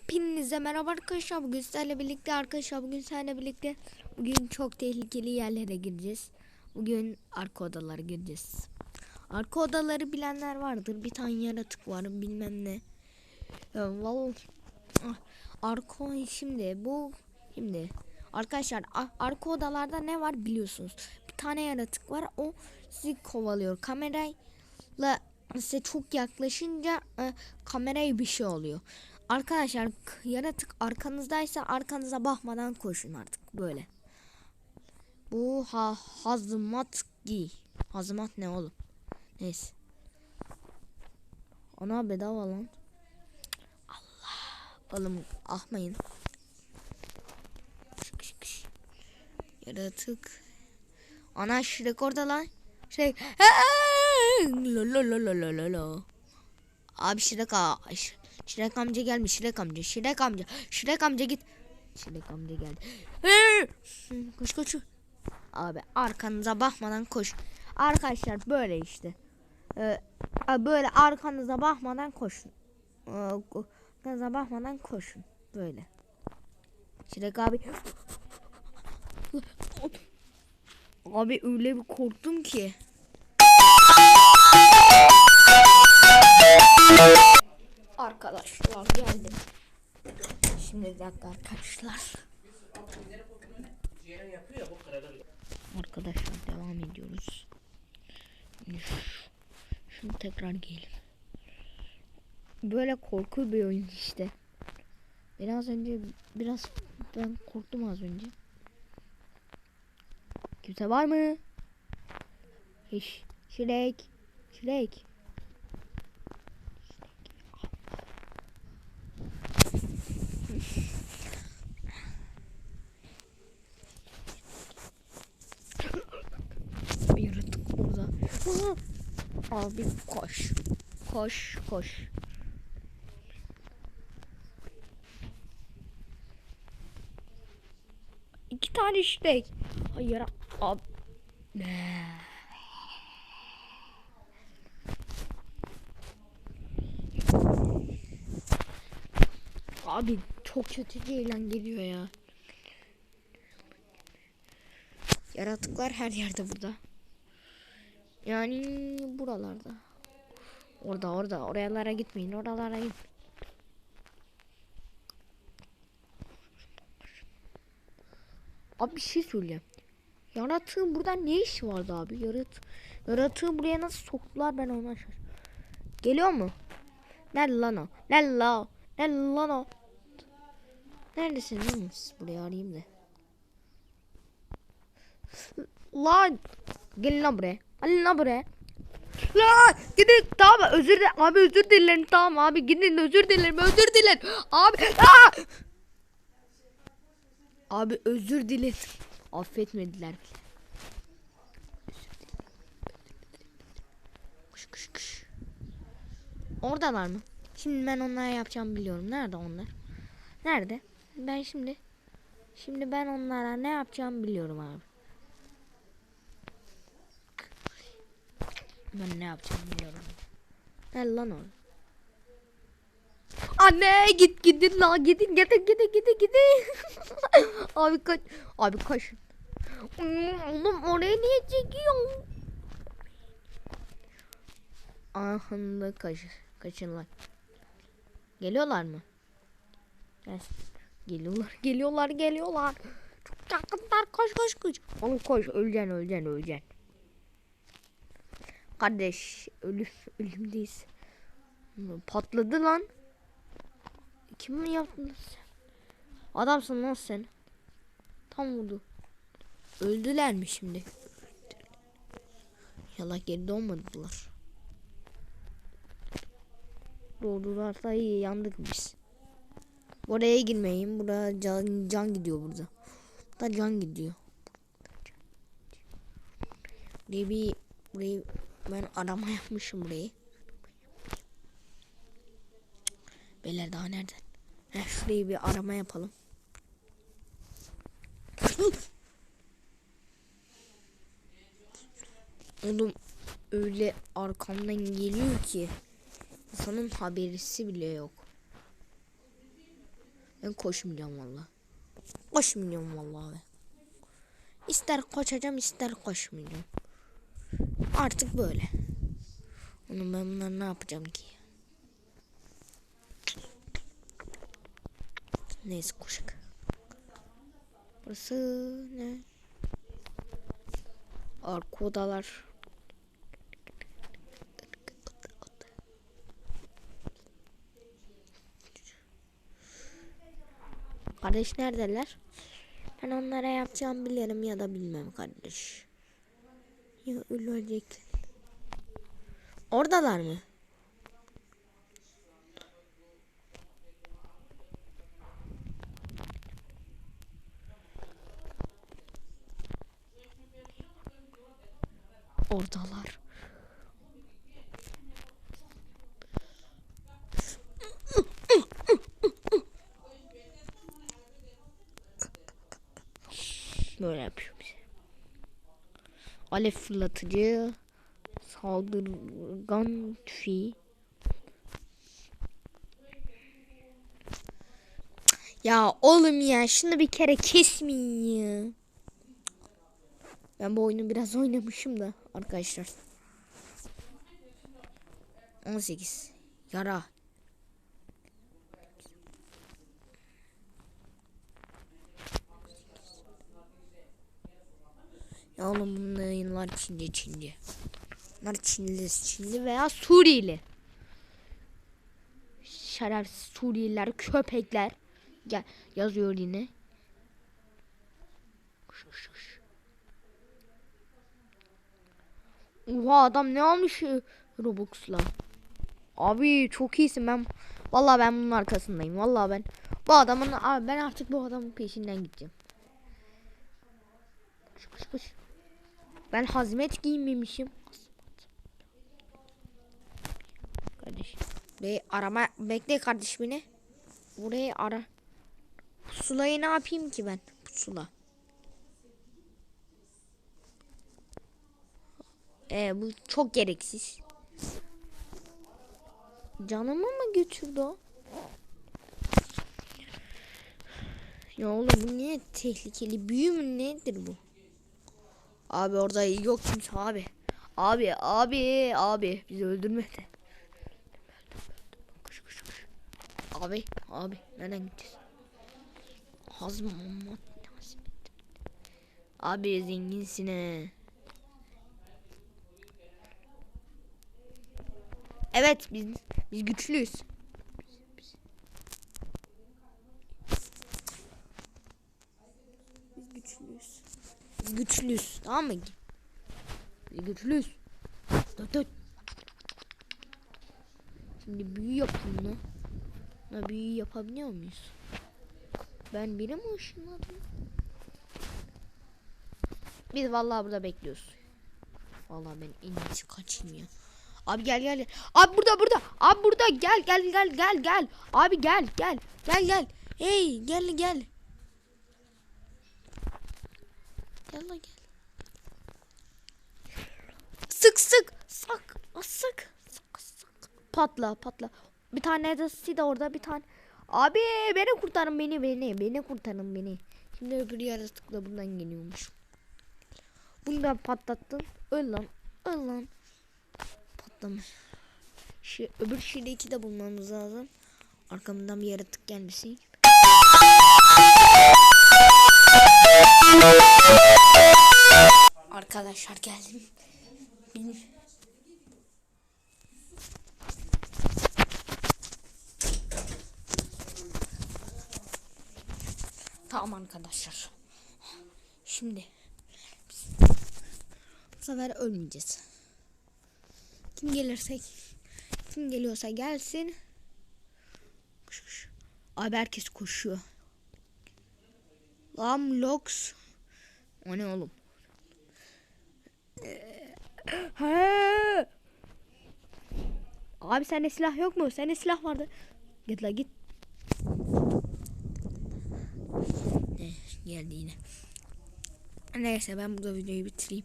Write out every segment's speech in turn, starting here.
Hepinize merhaba arkadaşlar. Bugün sizlerle birlikte arkadaşlar bugün sizlerle birlikte bugün çok tehlikeli yerlere gireceğiz. Bugün arka odalara gireceğiz. Arka odaları bilenler vardır. Bir tane yaratık var bilmem ne. Vallahi- ah, arka şimdi bu şimdi arkadaşlar a- arka odalarda ne var biliyorsunuz. Bir tane yaratık var. O sizi kovalıyor. Kamerayla size çok yaklaşınca e, kameraya bir şey oluyor. Arkadaşlar yaratık arkanızdaysa arkanıza bakmadan koşun artık böyle. Bu ha hazmat giy. Hazmat ne oğlum? Neyse. Ana bedava lan. Allah. Oğlum ahmayın. Kış, kış, kış. Yaratık. Ana Shrek orada lan. Shrek. Lo lo lo lo lo lo lo. Abi Şirek ağa. Şirek amca gelmiş. Şirek amca. Şirek amca. Şirek amca git. Şirek amca geldi. Koş koş. Abi arkanıza bakmadan koş. Arkadaşlar böyle işte. Ee, böyle arkanıza bakmadan koşun. Ee, arkanıza bakmadan koşun. Böyle. Şirek abi. Abi öyle bir korktum ki. Arkadaşlar geldim. Şimdi bir dakika arkadaşlar. Arkadaşlar devam ediyoruz. Şimdi tekrar giyelim. Böyle korku bir oyun işte. Biraz önce biraz ben korktum az önce. Kimse var mı? Hiç. Şirek. Şirek. Bir yaratık orada. Aa! Abi koş. Koş koş. İki tane işte. Hayır abi. Ne? Abi çok kötü ceylan geliyor ya. Yaratıklar her yerde burada. Yani buralarda. Orada orada oralara gitmeyin oralara git. Abi bir şey söyleyeyim. Yaratığın burada ne işi vardı abi? Yarat yaratığı buraya nasıl soktular ben ona şaşırdım. Geliyor mu? Nerede lan o? Nerede lan o? Nerede lan o? Neredesin lan? Buraya arayayım da. Lan gelin lan buraya. Gelin lan buraya. Lan gidin tamam özür dilerim abi özür dilerim tamam abi gidin özür dilerim özür dilerim abi Aa! abi özür dilerim affetmediler. Kış kış kış. Oradalar mı? Şimdi ben onlara yapacağım biliyorum. Nerede onlar? Nerede? Ben şimdi şimdi ben onlara ne yapacağım biliyorum abi. Ben ne yapacağım biliyorum. Gel lan oğlum. Anne git gidin la gidin gidin gidin gidin gidin. abi kaç abi kaç. Oğlum oraya niye çekiyorsun? Ahında kaç kaçın lan. Geliyorlar mı? Gelsin. Geliyorlar geliyorlar geliyorlar. Çok yakınlar koş koş koş. Oğlum koş öleceksin öleceksin öleceksin. Kardeş ölüm ölümdeyiz. Patladı lan. Kim mi yaptın sen? Adamsın lan sen. Tam vurdu. Öldüler mi şimdi? Yallah geri doğmadılar. Doğdularsa iyi yandık biz. Oraya girmeyin. Burada can, can gidiyor burada. Burada can gidiyor. Buraya bir burayı ben arama yapmışım burayı. Beyler daha nereden? Heh, şurayı bir arama yapalım. Oğlum öyle arkamdan geliyor ki insanın haberisi bile yok. Ben koşmayacağım valla. Koşmayacağım valla abi. İster koşacağım ister koşmayacağım. Artık böyle. Onu ben bunları ne yapacağım ki? Neyse koşak. Burası ne? Arka odalar. Kardeş neredeler? Ben onlara yapacağım bilirim ya da bilmem kardeş. Ya ölecek. Oradalar mı? Oradalar. Böyle yapıyor bize. Alev fırlatıcı, saldırgan tüfeği. Ya oğlum ya şunu bir kere kesmeyin ya. Ben bu oyunu biraz oynamışım da arkadaşlar. 18 yara. Ya oğlum bunlar Çince Çince. Bunlar Çinli, Çinli veya Suriyeli. Şerefsiz Suriyeliler, köpekler. Gel yazıyor yine. Oha adam ne almış ya Robux'la. Abi çok iyisin ben. Vallahi ben bunun arkasındayım. Vallahi ben bu adamın abi ben artık bu adamın peşinden gideceğim. Kuş kuş kuş. Ben hazmet giymemişim. Kardeş. Be arama bekle kardeş beni. Burayı ara. Pusulayı ne yapayım ki ben? Pusula. Ee, bu çok gereksiz. Canımı mı götürdü o? Ya oğlum bu niye tehlikeli? Büyü mü nedir bu? Abi orada yok kimse abi. Abi abi abi bizi öldürmedi. Koş koş koş. Abi abi nereden gideceğiz? Hazım. Abi zenginsin he. Evet biz biz güçlüyüz. Biz güçlüyüz. Biz güçlüyüz. Tamam mı? Güçlüyüz. Dur dur. Şimdi büyü yapayım lan. Na büyü yapabiliyor muyuz? Ben biri mi ışınladım? Biz vallahi burada bekliyoruz. Vallahi ben en iyisi kaçayım ya. Abi gel. gel. Abi burada burada. Abi burada gel gel gel gel gel. Abi gel gel. Gel gel. Hey gel gel. Gel lan gel. Sık sık. Sık. Sık. Sık sık. Patla patla. Bir tane de de orada bir tane. Abi beni kurtarın beni beni. Beni kurtarın beni. Şimdi öbür yaratıkla buradan geliyormuş. Bunu da patlattın. Öl lan. Öl lan. Patlamış. Şu, öbür şileyi de bulmamız lazım. Arkamdan bir yaratık gelmesin. Arkadaşlar geldim. Benim Tamam arkadaşlar. Şimdi bu sefer ölmeyeceğiz. Kim gelirse kim geliyorsa gelsin. Koş, koş. Abi herkes koşuyor. Lam Lox. O ne oğlum? He. Abi sende silah yok mu? Sende silah vardı. Git la git. Geldi yine. Neyse ben burada videoyu bitireyim.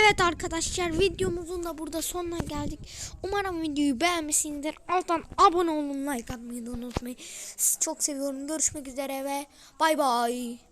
Evet arkadaşlar videomuzun da burada sonuna geldik. Umarım videoyu beğenmişsinizdir. Alttan abone olun like atmayı unutmayın. Sizi çok seviyorum. Görüşmek üzere ve bay bay.